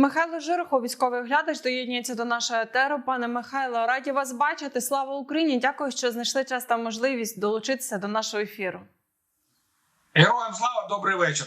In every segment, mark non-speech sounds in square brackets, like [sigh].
Михайло Жирохов, військовий оглядач, доєднується до нашого етеру. Пане Михайло, раді вас бачити. Слава Україні! Дякую, що знайшли час та можливість долучитися до нашого ефіру. Героям слава, добрий вечір.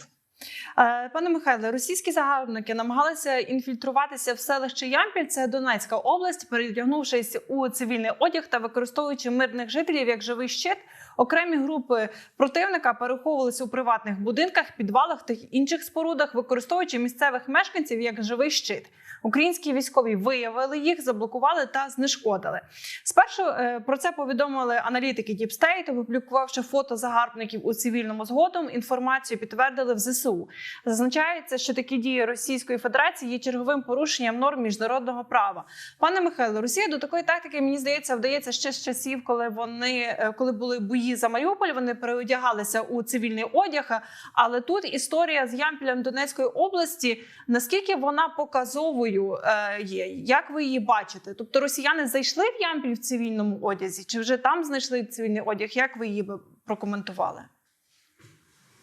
Е, Пане Михайле, російські загарбники намагалися інфільтруватися в селище Ямпіль, це Донецька область, передягнувшись у цивільний одяг та використовуючи мирних жителів як живий щит. Окремі групи противника переховувалися у приватних будинках, підвалах та інших спорудах, використовуючи місцевих мешканців як живий щит. Українські військові виявили їх, заблокували та знешкодили. Спершу е, про це повідомили аналітики State, опублікувавши фото загарбників у цивільному згодом. Інформацію підтвердили в ЗСУ. Зазначається, що такі дії Російської Федерації є черговим порушенням норм міжнародного права. Пане Михайло, Росія до такої тактики мені здається вдається ще з часів, коли вони е, коли були бої за Маріуполь, вони переодягалися у цивільний одяг. Але тут історія з Ямпілем Донецької області. Наскільки вона показовою е, є? Як ви її бачите? Тобто росіяни зайшли в Ямпіль в цивільному одязі, чи вже там знайшли цивільний одяг? Як ви її прокоментували?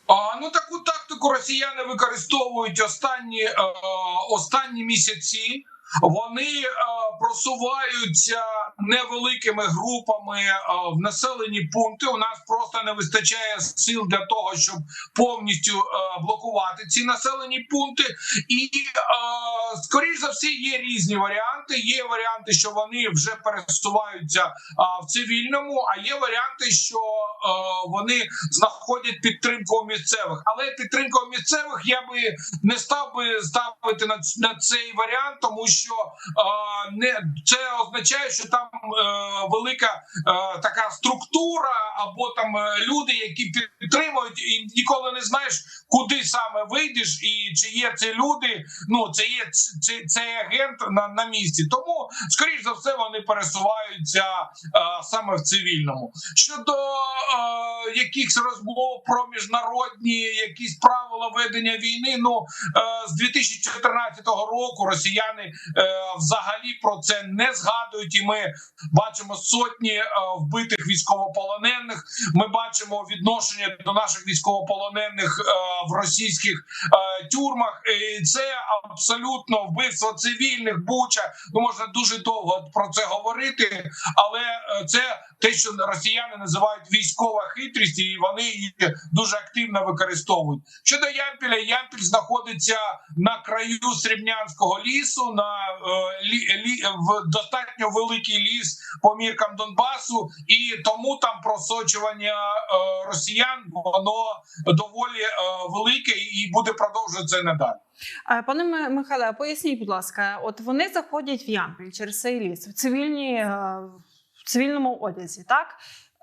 А, ну таку тактику росіяни використовують останні, е, останні місяці. Вони е, просуваються невеликими групами е, в населені пункти. У нас просто не вистачає сил для того, щоб повністю е, блокувати ці населені пункти. І скоріш за все є різні варіанти. Є варіанти, що вони вже пересуваються в цивільному, а є варіанти, що вони знаходять підтримку у місцевих. Але підтримка у місцевих я би не став би ставити на цей варіант, тому що е, не це означає, що там е, велика е, така структура, або там е, люди, які підтримують, і ніколи не знаєш, куди саме вийдеш, і чи є це люди. Ну це є це, цей агент на, на місці. Тому скоріш за все вони пересуваються е, саме в цивільному. Щодо е, якихось розмов про міжнародні якісь правила ведення війни, ну е, з 2014 року росіяни взагалі про це не згадують, і ми бачимо сотні е, вбитих військовополонених. Ми бачимо відношення до наших військовополонених е, в російських е, тюрмах. І це абсолютно вбивство цивільних буча. Ну можна дуже довго про це говорити, але е, це те, що росіяни називають військова хитрість, і вони її дуже активно використовують. Щодо Ямпіля, Ямпіль знаходиться на краю Срібнянського лісу, на е, в достатньо великий ліс по міркам Донбасу, і тому там просочування е, росіян воно доволі е, велике і буде продовжуватися надалі. Е, Пане Михайле, поясніть, будь ласка, от вони заходять в Ямпіль через цей ліс в цивільній е, в цивільному одязі, так?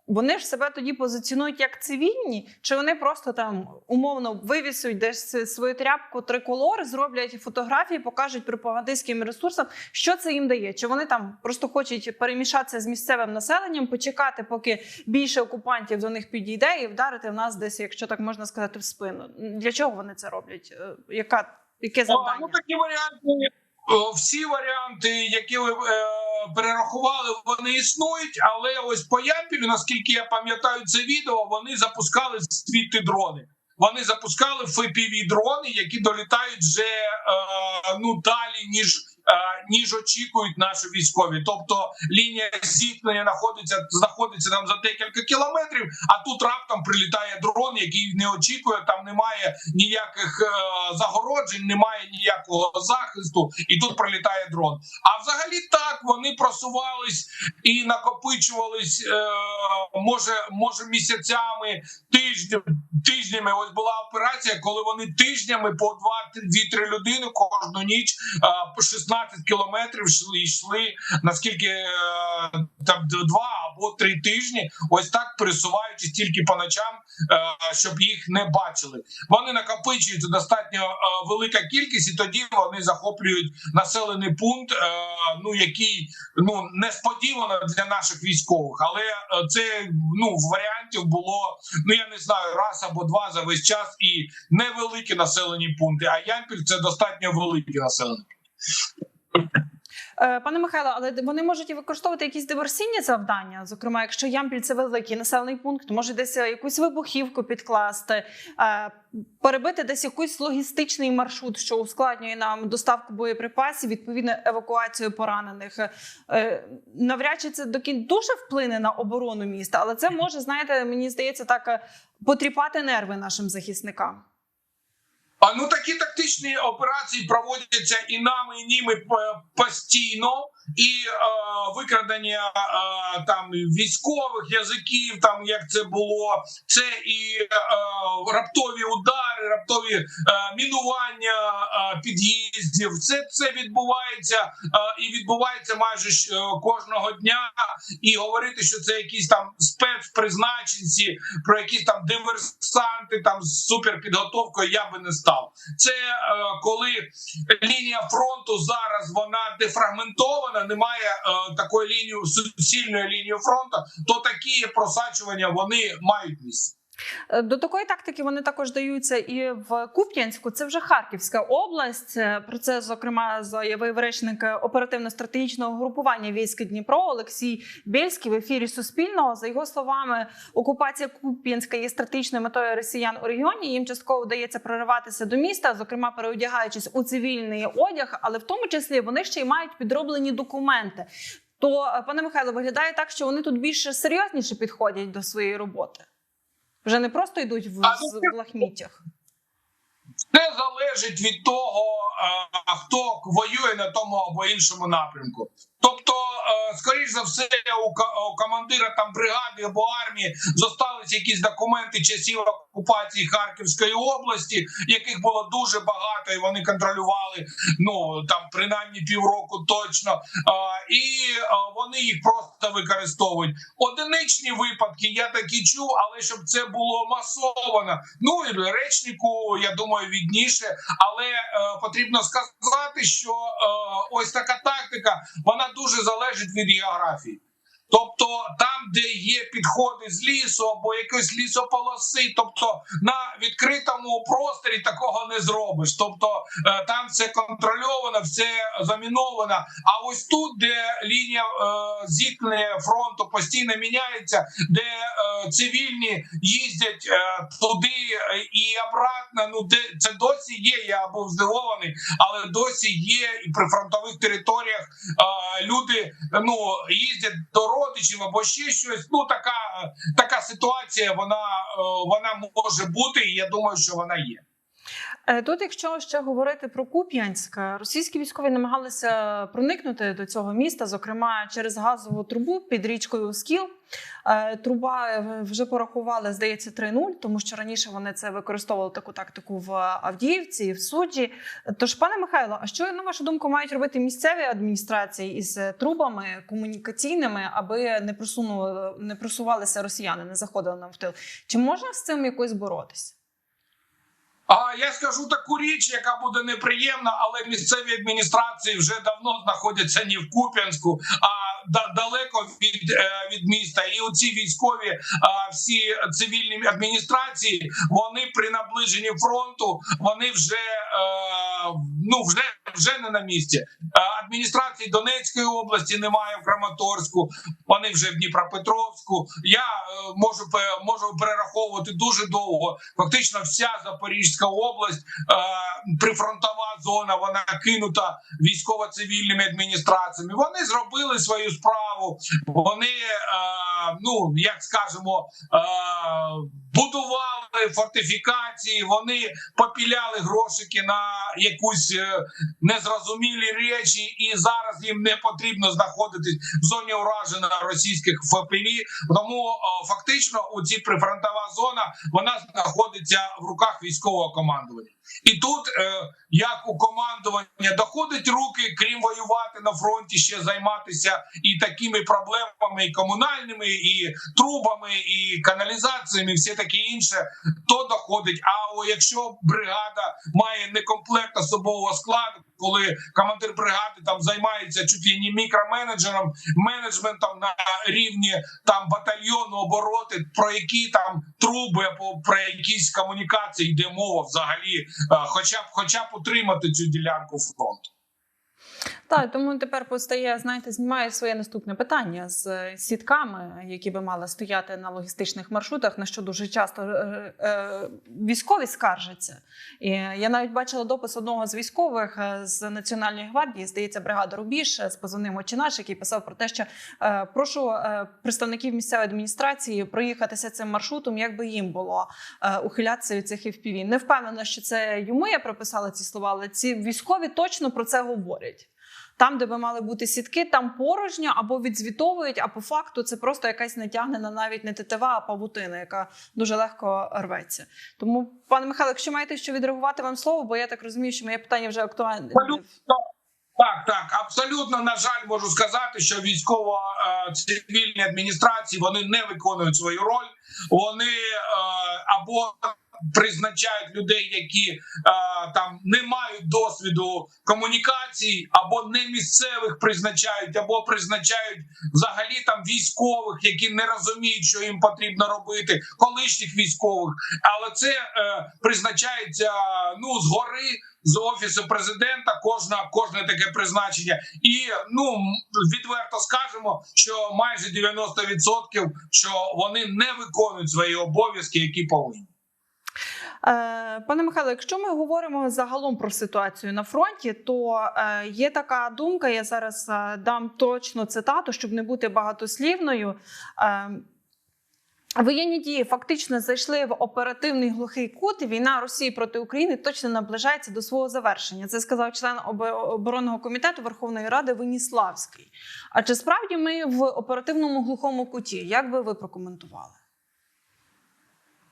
Вони ж себе тоді позиціонують як цивільні, чи вони просто там умовно вивісують десь свою тряпку триколор, зроблять фотографії, покажуть пропагандистським ресурсам, що це їм дає? Чи вони там просто хочуть перемішатися з місцевим населенням, почекати, поки більше окупантів до них підійде, і вдарити в нас десь, якщо так можна сказати, в спину? Для чого вони це роблять? Е, Яка яке завдання? ну такі варіанти. Е, Всі варіанти, які ви е, перерахували, вони існують. Але ось по Ямпілю, наскільки я пам'ятаю це відео, вони запускали звідти дрони. Вони запускали fpv дрони, які долітають вже е, ну далі ніж. Е, Ніж очікують наші військові, тобто лінія зіткнення знаходиться знаходиться там за декілька кілометрів. А тут раптом прилітає дрон, який не очікує. Там немає ніяких е, загороджень, немає ніякого захисту, і тут прилітає дрон. А взагалі так вони просувались і накопичувались, е, може, може місяцями, тижнями, тижнями. Ось була операція, коли вони тижнями по 2-3 людини кожну ніч е, по 16 кілометрів йшли, йшли наскільки е, там два або три тижні, ось так пересуваючись тільки по ночам, е, щоб їх не бачили. Вони накопичуються достатньо е, велика кількість, і тоді вони захоплюють населений пункт, ну який ну несподівано для наших військових, але це ну варіантів було ну я не знаю раз або два за весь час, і невеликі населені пункти. А Ямпіль це достатньо великі населені. Е, Пане Михайло, але вони можуть і використовувати якісь диверсійні завдання. Зокрема, якщо Ямпіль це великий населений пункт, може десь е, якусь вибухівку підкласти, е, перебити десь якийсь логістичний маршрут, що ускладнює нам доставку боєприпасів, відповідно евакуацію поранених. Навряд чи це до кін- дуже вплине на оборону міста, але це [laughs] може, знаєте, мені здається, так потріпати нерви нашим захисникам. А ну такі тактичні операції проводяться і нами, і ними постійно. І е, викрадення е, там військових язиків, там як це було, це і е, раптові удари, раптові е, мінування е, під'їздів. Це це відбувається е, і відбувається майже кожного дня. І говорити, що це якісь там спецпризначенці, про якісь там диверсанти там з суперпідготовкою я би не став. Це коли лінія фронту зараз вона дефрагментована, немає такої лінії суцільної лінії фронту, то такі просачування вони мають місце. Е, До такої тактики вони також даються і в Куп'янську. Це вже Харківська область. Е, Про це зокрема заявив речник оперативно-стратегічного групування військ Дніпро Олексій Бєльський в ефірі Суспільного. За його словами, окупація Куп'янська є стратегічною метою росіян у регіоні. Їм частково вдається прориватися до міста, зокрема переодягаючись у цивільний одяг, але в тому числі вони ще й мають підроблені документи. То, е, пане Михайло, виглядає так, що вони тут більше серйозніше підходять до своєї роботи. Вже не просто йдуть в, А, ну, з- в лахміттях. Це залежить від того, хто воює на тому або іншому напрямку. Тобто, е, скоріш за все, у командира там бригади або армії зосталися якісь документи часів окупації Харківської області, яких було дуже багато, і вони контролювали ну там принаймні півроку точно. І вони їх просто використовують. Одиничні випадки я такі чув, але щоб це було масовано. Ну і речнику, я думаю, відніше, але е, потрібно сказати, що е, ось така тактика вона дуже залежить від географії. Тобто там, де є підходи з лісу або якоїсь лісополоси, тобто на відкритому просторі такого не зробиш. Тобто е, там все контрольовано, все заміновано. А ось тут, де лінія е, зіткнення фронту постійно міняється, де е, цивільні їздять е, туди е, і обратно. Ну де це досі є. Я був здивований, але досі є і при фронтових територіях е, люди ну їздять до родичів або ще щось. Ну така така ситуація. Вона е, вона може бути, і я думаю, що вона є. Е, Тут, якщо ще говорити про Куп'янськ, російські військові намагалися проникнути до цього міста, зокрема через газову трубу під річкою Скіл. Е, Труба е, вже порахували, здається, 3-0, тому що раніше вони це використовували таку тактику в Авдіївці в суджі. Тож, пане Михайло, а що на вашу думку мають робити місцеві адміністрації із трубами комунікаційними, аби не просунули, не просувалися росіяни, не заходили нам в тил? Чи можна з цим якось боротися? А я скажу таку річ, яка буде неприємна, але місцеві адміністрації вже давно знаходяться не в Куп'янську, а да- далеко від, е, від міста. І оці військові всі цивільні адміністрації, вони при наближенні фронту, вони вже е, ну вже вже не на місці. Е, Адміністрації Донецької області немає в Краматорську, вони вже в Дніпропетровську. Я е, можу можу перераховувати дуже довго. Фактично, вся Запорізька область, е, прифронтова зона, вона кинута військово-цивільними адміністраціями. Вони зробили свою справу. Вони, ну як скажемо, будували фортифікації. Вони попіляли грошики на якусь е, незрозумілі речі, і зараз їм не потрібно знаходитись в зоні ураження російських ФПВ. Тому фактично у цій прифронтова зона вона знаходиться в руках військового командування. І тут, е, як у командування, доходить руки, крім воювати на фронті, ще займатися і такими проблемами, і комунальними, і трубами, і каналізаціями, і все таке інше, то доходить. А якщо бригада має некомплект особового складу, коли командир бригади там займається чуть ли не мікроменеджером, менеджментом на рівні там батальйону обороти, про які там труби або про якісь комунікації йде мова взагалі, е, хоча б хоча б утримати цю ділянку фронту. Так, тому тепер постає, знаєте, знімає своє наступне питання з е, сітками, які би мали стояти на логістичних маршрутах, на що дуже часто е, е, військові скаржаться. І я навіть бачила допис одного з військових е, з Національної гвардії, здається, бригада Рубіж е, з позивним «Очинаш», який писав про те, що е, прошу е, представників місцевої адміністрації проїхатися цим маршрутом, як би їм було е, ухилятися від цих FPV. Не впевнена, що це йому я прописала ці слова, але ці військові точно про це говорять. Там, де би мали бути сітки, там порожньо або відзвітовують, а по факту це просто якась натягнена навіть не тетива, а павутина, яка дуже легко рветься. Тому, пане Михайло, якщо маєте що відреагувати вам слово, бо я так розумію, що моє питання вже актуальне. Так, так, абсолютно на жаль, можу сказати, що військово-цивільні адміністрації вони не виконують свою роль. Вони е, або призначають людей, які е, там не мають досвіду комунікацій, або не місцевих призначають, або призначають взагалі там військових, які не розуміють, що їм потрібно робити, колишніх військових. Але це е, призначається ну згори з офісу президента. Кожна кожне таке призначення, і ну відверто скажемо, що майже 90% що вони не виконують свої обов'язки, які повинні. Е, Пане Михайло, якщо ми говоримо загалом про ситуацію на фронті, то е, є така думка. Я зараз е, дам точно цитату, щоб не бути багатослівною. Воєнні дії фактично зайшли в оперативний глухий кут. і Війна Росії проти України точно наближається до свого завершення. Це сказав член оборонного комітету Верховної Ради Веніславський. А чи справді ми в оперативному глухому куті? Як би ви прокоментували?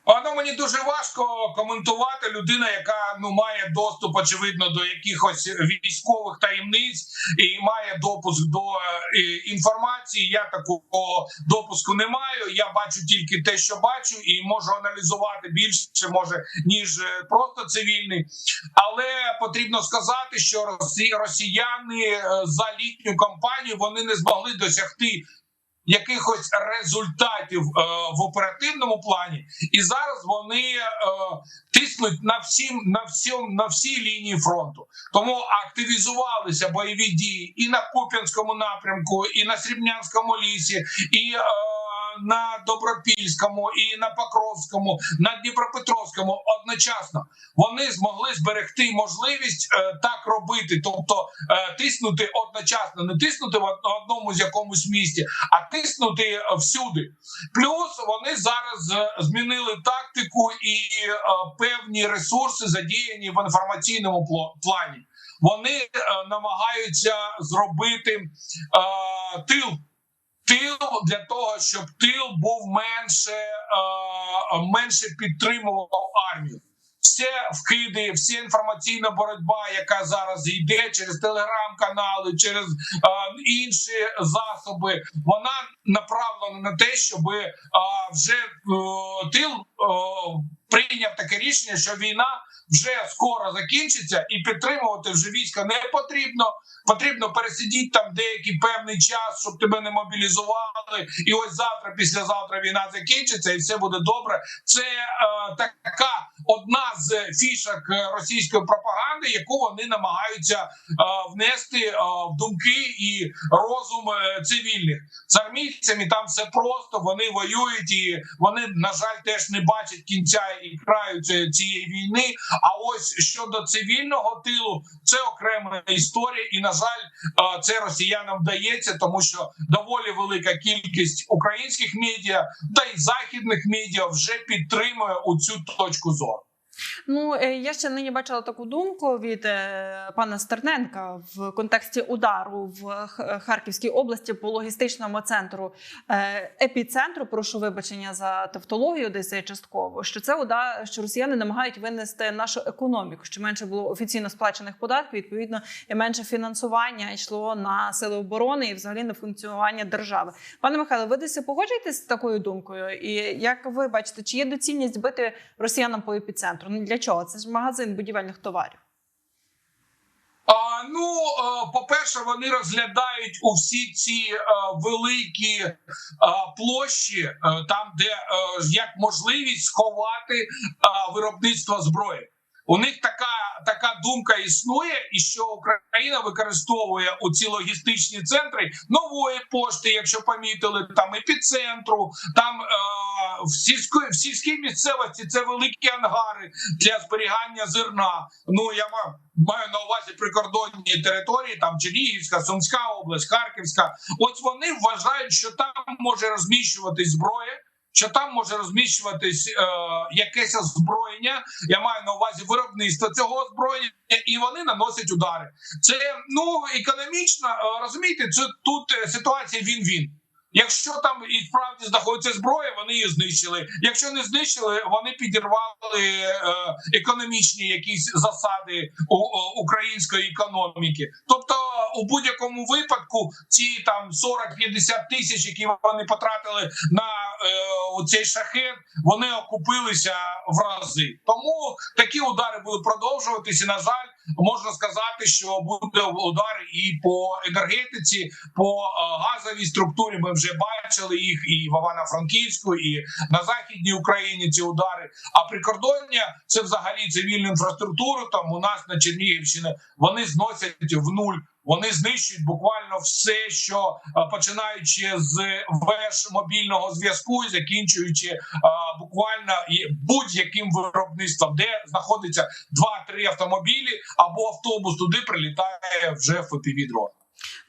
Воно мені дуже важко коментувати людина, яка ну має доступ, очевидно, до якихось військових таємниць і має допуск до е, інформації. Я такого допуску не маю. Я бачу тільки те, що бачу, і можу аналізувати більше, може ніж е, просто цивільний. Але потрібно сказати, що росі- росіяни е, за літню кампанію вони не змогли досягти якихось результатів е, в оперативному плані, і зараз вони е, тиснуть на всім на всім на всій лінії фронту. Тому активізувалися бойові дії і на Куп'янському напрямку, і на Срібнянському лісі, і е, на Добропільському, і на Покровському, на Дніпропетровському одночасно вони змогли зберегти можливість е, так робити, тобто е, тиснути одночасно, не тиснути в од- одному з якомусь місті, а тиснути всюди. Плюс вони зараз е, змінили тактику і певні ресурси задіяні в інформаційному плані. Вони намагаються зробити тил. Тил для того, щоб тил був менше, е, менше підтримував армію. Все вкиди, вся інформаційна боротьба, яка зараз йде через телеграм-канали, через е, інші засоби, вона направлена на те, щоб е, вже е, тил е, прийняв таке рішення, що війна вже скоро закінчиться, і підтримувати вже війська не потрібно. Потрібно пересидіти там деякий певний час, щоб тебе не мобілізували. І ось завтра, післязавтра війна закінчиться, і все буде добре. Це е, така одна з фішок е, російської пропаганди, яку вони намагаються е, внести е, в думки і розум е, цивільних з армійцями. Там все просто вони воюють, і вони на жаль теж не бачать кінця і краю цієї- війни. А ось щодо цивільного тилу, це окрема історія, і на жаль, е, це росіянам вдається, тому що доволі велика кількість українських медіа та й західних медіа вже підтримує у цю точку зору. Ну е, я ще нині бачила таку думку від е, пана Стерненка в контексті удару в Харківській області по логістичному центру е, епіцентру. Прошу вибачення за тавтологію, десь е, частково. Що це удар, що росіяни намагають винести нашу економіку, що менше було офіційно сплачених податків, відповідно, і менше фінансування йшло на сили оборони і взагалі на функціонування держави. Пане Михайло, ви десь погоджуєтесь з такою думкою? І як ви бачите, чи є доцільність бити росіянам по епіцентру? Ну для чого? Це ж магазин будівельних товарів. А, ну, е, по-перше, вони розглядають у всі ці е, великі е, площі, там, де як можливість сховати виробництво зброї. У них така, така думка існує, і що Україна використовує у ці логістичні центри нової пошти, якщо помітили, там епіцентру, там е, в сільської в сільській місцевості це великі ангари для зберігання зерна. Ну я маю, маю на увазі прикордонні території, там Чернігівська, Сумська область, Харківська. Ось вони вважають, що там може розміщуватись зброя. Що там може розміщуватись е, якесь озброєння, я маю на увазі виробництво цього озброєння, і вони наносять удари. Це ну економічно е, розумієте, це тут е, ситуація він-він. Якщо там і справді знаходиться зброя, вони її знищили. Якщо не знищили, вони підірвали е, економічні якісь засади у- української економіки. Тобто, у будь-якому випадку, ці там 40-50 тисяч, які вони потратили на е, цей шахет, вони окупилися в рази. Тому такі удари будуть продовжуватися. На жаль, можна сказати, що буде удари і по енергетиці, по е, газовій структурі. Ми вже бачили їх і в Івано-Франківську, і на західній Україні ці удари. А прикордоння це взагалі цивільну інфраструктуру. Там у нас на Чернігівщині вони зносять в нуль. Вони знищують буквально все, що е, починаючи з веж мобільного зв'язку, і закінчуючи е, буквально будь-яким виробництвом, де знаходиться два-три автомобілі або автобус, туди прилітає вже дрон.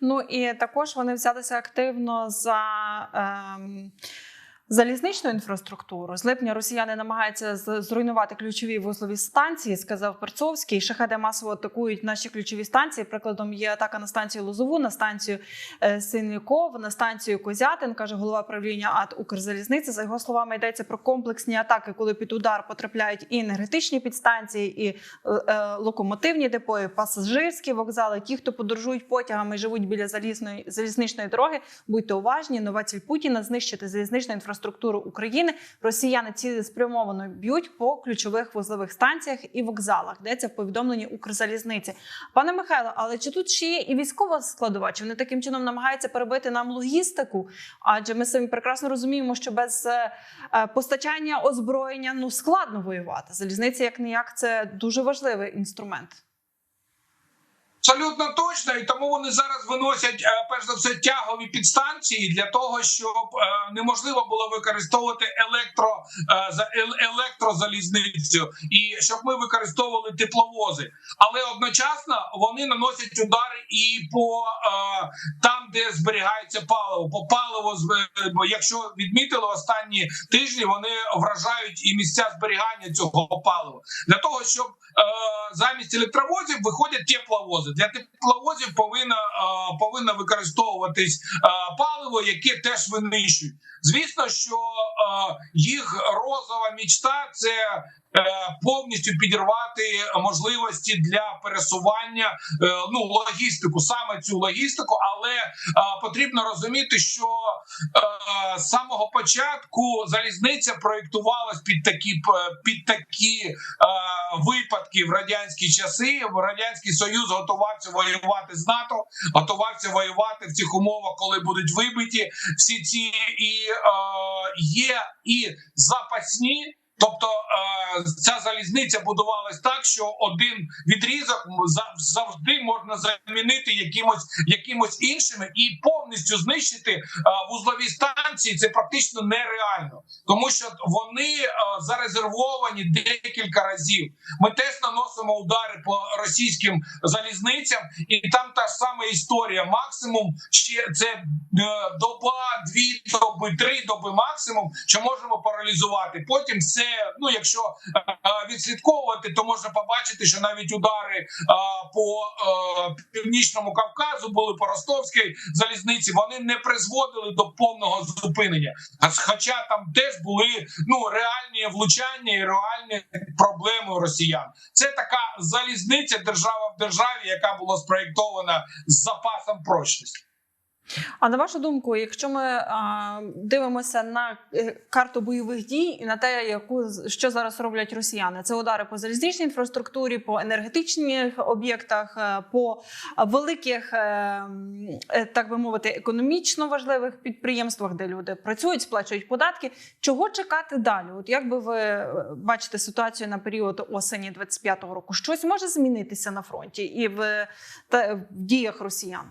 Ну і також вони взялися активно за. Ем... Залізничну інфраструктуру з липня росіяни намагаються зруйнувати ключові вузлові станції, сказав Перцовський. Шахеди масово атакують наші ключові станції. Прикладом є атака на станцію Лозову, на станцію е, на станцію Козятин, каже голова правління АТ Укрзалізниці. За його словами, йдеться про комплексні атаки, коли під удар потрапляють і енергетичні підстанції, і е, е, локомотивні депої, пасажирські вокзали. Ті, хто подорожують потягами і живуть біля залізної залізничної дороги, будьте уважні. Нова ціль Путіна знищити залізничну інфраструктуру України. Росіяни цілеспрямовано б'ють по ключових вузлових станціях і вокзалах. Де це в повідомленні Укрзалізниці. Пане Михайло, але чи тут ще є і військова складова? Чи вони таким чином намагаються перебити нам логістику? Адже ми самі прекрасно розуміємо, що без е, е, постачання озброєння ну складно воювати. Залізниця як ніяк це дуже важливий інструмент. Абсолютно точно, і тому вони зараз виносять е, перш за все тягові підстанції для того, щоб е, неможливо було використовувати електро е, за- електрозалізницю, і щоб ми використовували тепловози. Але одночасно вони наносять удари і по там, де зберігається паливо. По паливо якщо відмітили останні тижні, вони вражають і місця зберігання цього палива для того, щоб замість електровозів виходять тепловози. Для тепловозів повинна повинно використовуватись е, паливо, яке теж винищують. Звісно, що е, їх розова мічта це. Е, Повністю підірвати можливості для пересування е, ну логістику, саме цю логістику, але е, потрібно розуміти, що з самого початку залізниця проєктувалась під такі під такі випадки в радянські часи. Радянський Союз готувався воювати з НАТО, готувався воювати в цих умовах, коли будуть вибиті всі ці і є і запасні. Тобто е, ця залізниця будувалась так, що один відрізок завжди можна замінити якимось якимось іншими і повністю знищити е, вузлові станції. Це практично нереально, тому що вони е, зарезервовані декілька разів. Ми теж наносимо удари по російським залізницям, і там та ж сама історія. Максимум ще це доба, дві доби, три доби максимум, що можемо паралізувати. Потім все, ну якщо е, е, відслідковувати, то можна побачити, що навіть удари е, по північному Кавказу були по ростовській залізниці. Вони не призводили до повного зупинення. Хоча там теж були ну реальні влучання і реальні проблеми росіян. Це така залізниця держава в державі, яка була спроєктована з запасом прочності. А на вашу думку, якщо ми а, дивимося на е, карту бойових дій і на те, яку що зараз роблять росіяни, це удари по залізничній інфраструктурі, по енергетичних об'єктах, е, по великих, е, так би мовити, економічно важливих підприємствах, де люди працюють, сплачують податки. Чого чекати далі? От як би ви бачите ситуацію на період осені 25-го року? Щось може змінитися на фронті і в, та, в діях росіян?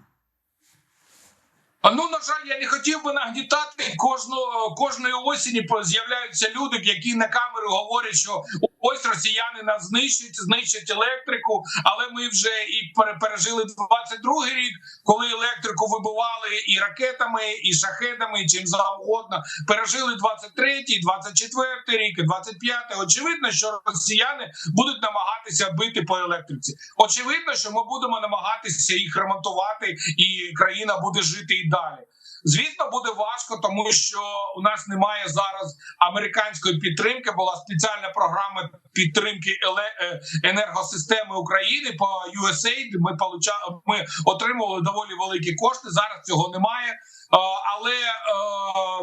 Ну, на жаль, я не хотів би нагнітати. Кожну кожної осені з'являються люди, які на камеру говорять, що ось росіяни нас знищать, знищать електрику. Але ми вже і пере- пережили 22-й рік, коли електрику вибивали і ракетами, і шахедами, і чим завгодно. Пережили 23-й, 24-й рік, і 25-й. Очевидно, що росіяни будуть намагатися бити по електриці. Очевидно, що ми будемо намагатися їх ремонтувати, і країна буде жити і далі. Звісно, буде важко, тому що у нас немає зараз американської підтримки. Була спеціальна програма підтримки е, енергосистеми України по USAID. Ми получали, ми отримували доволі великі кошти. Зараз цього немає. Е, Але е,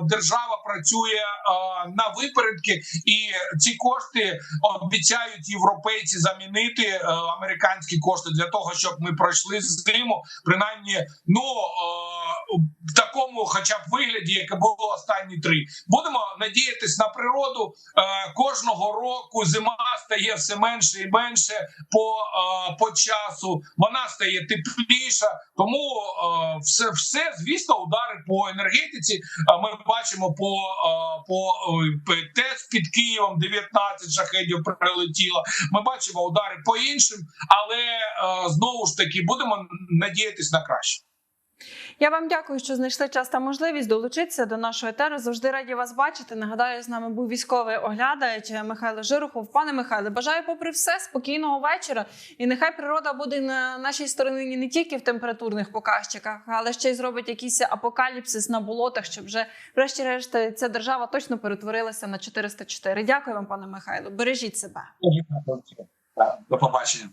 держава працює е, на випередки, і ці кошти обіцяють європейці замінити американські кошти для того, щоб ми пройшли зиму, принаймні, ну в такому, хоча б вигляді, яке було останні три. Будемо надіятись на природу. Кожного року зима стає все менше і менше по, по часу. Вона стає тепліша, тому все, все, звісно, удари по енергетиці. Ми бачимо по, по ТЕЦ під Києвом 19 шахедів прилетіло. Ми бачимо удари по іншим, але е, знову ж таки будемо надіятись на краще. Я вам дякую, що знайшли час та можливість долучитися до нашого етеру. Завжди раді вас бачити. Нагадаю, з нами був військовий оглядач Михайло Жирухов. Пане Михайле, бажаю, попри все, спокійного вечора. І нехай природа буде на нашій стороні не тільки в температурних показчиках, але ще й зробить якийсь апокаліпсис на болотах, щоб вже, врешті-решт, ця держава точно перетворилася на 404. Дякую вам, пане Михайло. Бережіть себе. До побачення.